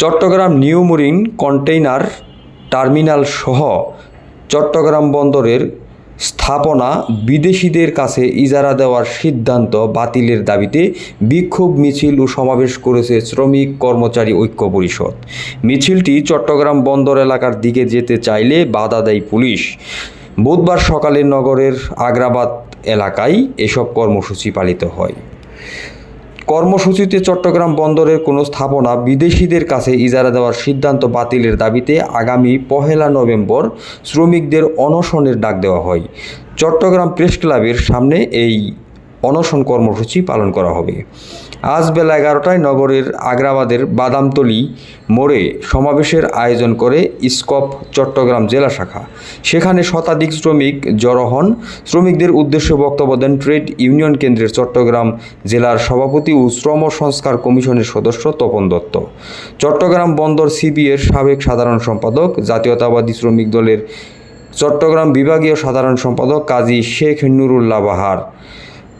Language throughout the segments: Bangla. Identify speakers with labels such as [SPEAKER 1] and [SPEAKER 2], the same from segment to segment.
[SPEAKER 1] Chattogram new mooring container terminal সহ চট্টগ্রাম বন্দরের স্থাপনা বিদেশিদের কাছে ইজারা দেওয়ার সিদ্ধান্ত বাতিলের দাবিতে বিক্ষোভ মিছিল ও সমাবেশ করেছে শ্রমিক কর্মচারী ঐক্য পরিষদ। মিছিলটি চট্টগ্রাম বন্দর এলাকার দিকে যেতে চাইলে বাধা দেয় পুলিশ। বুধবার সকালে নগরের আগ্রাবাদ এলাকায় এসব কর্মসূচি পালিত হয়। কর্মসূচিতে চট্টগ্রাম বন্দরের কোনো স্থাপনা বিদেশিদের কাছে ইজারা দেওয়ার সিদ্ধান্ত বাতিলের দাবিতে আগামী পহেলা নভেম্বর শ্রমিকদের অনশনের ডাক দেওয়া হয়। চট্টগ্রাম প্রেস ক্লাবের সামনে এই অনশন কর্মসূচি পালন করা হবে। আজ বেলা এগারোটায় নগরের আগ্রাবাদের বাদামতলি মোড়ে সমাবেশের আয়োজন করে ইসকপ চট্টগ্রাম জেলা শাখা। সেখানে শতাধিক শ্রমিক জড়ো হন। শ্রমিকদের উদ্দেশ্যে বক্তব্য দেন ট্রেড ইউনিয়ন কেন্দ্রের চট্টগ্রাম জেলার সভাপতি ও শ্রম সংস্কার কমিশনের সদস্য তপন দত্ত। চট্টগ্রাম বন্দর সিবিএর সাবেক সাধারণ সম্পাদক, জাতীয়তাবাদী শ্রমিক দলের চট্টগ্রাম বিভাগীয় সাধারণ সম্পাদক কাজী শেখ নুরুল্লাহ বাহার।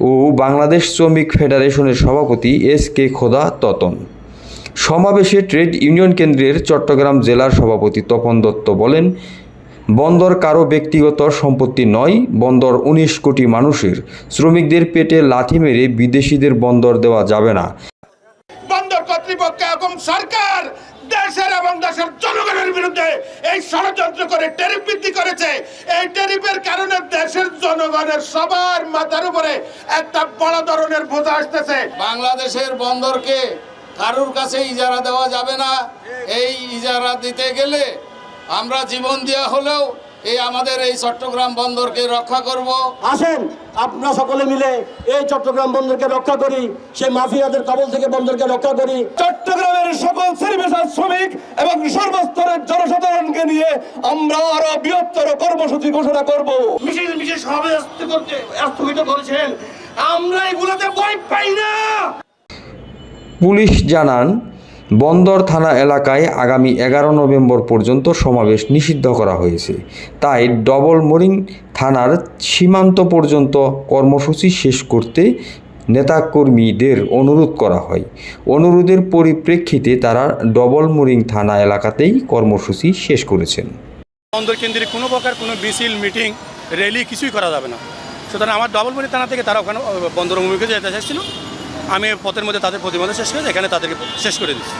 [SPEAKER 1] ও বাংলাদেশ শ্রমিক ফেডারেশনের সভাপতি এস কে খোদা ততন। সমাবেশে ট্রেড ইউনিয়ন কেন্দ্রের চট্টগ্রাম জেলার সভাপতি তপন দত্ত বলেন, বন্দর কারও ব্যক্তিগত সম্পত্তি নয়, বন্দর উনিশ কোটি মানুষের। শ্রমিকদের পেটে লাথি মেরে বিদেশিদের বন্দর দেওয়া যাবে না।
[SPEAKER 2] বন্দর কর্তৃপক্ষ এবং সরকার দেশের এবং দেশের জনগণের বিরুদ্ধে এই ষড়যন্ত্র করে ট্যারিফ বৃদ্ধি করেছে। এই ট্যারিফের কারণে দেশের জনগণের সবার মাথার উপরে একটা বড় ধরনের বোঝা আসতেছে।
[SPEAKER 3] বাংলাদেশের বন্দরকে কারুর কাছে ইজারা দেওয়া যাবে না। এই ইজারা দিতে গেলে আমরা জীবন দেওয়া হলেও এই আমাদের এই চট্টগ্রাম বন্দরকে রক্ষা করব।
[SPEAKER 4] আসেন আমরা সকলে মিলে এই চট্টগ্রাম বন্দরকে রক্ষা করি সেই মাফিয়াদের কবল থেকে বন্দরকে রক্ষা করি।
[SPEAKER 5] চট্টগ্রামের সকল শ্রেণীপেশার শ্রমিক এবং সর্বস্তরের জনসাধারণকে নিয়ে আমরা আরও বৃহত্তর কর্মসূচি ঘোষণা করব।
[SPEAKER 2] মিছিল মিছিল করতে স্থগিত করেছেন। আমরা এগুলোতে ভয় পাই না!
[SPEAKER 1] পুলিশ জানান বন্দর থানা এলাকায় আগামী এগারো নভেম্বর পর্যন্ত সমাবেশ নিষিদ্ধ করা হয়েছে। তাই ডবল মোরিং থানার সীমান্ত পর্যন্ত কর্মসূচি শেষ করতে নেতাকর্মীদের অনুরোধ করা হয়। অনুরোধের পরিপ্রেক্ষিতে তারা ডবল মোরিং থানা এলাকাতেই কর্মসূচি শেষ করেছেন।
[SPEAKER 6] বন্দর কেন্দ্রে কোনো প্রকার কোনো মিছিল, মিটিং, র্যালি কিছুই করা যাবে না। সুতরাং আমার ডবলমণি থানা থেকে তারা ওখানে বন্দর অভিমুখে যেতে চাইছিল আমি পথের মধ্যে তাদের প্রতিবাদ শেষ করে এখানে তাদেরকে শেষ করে দিচ্ছি।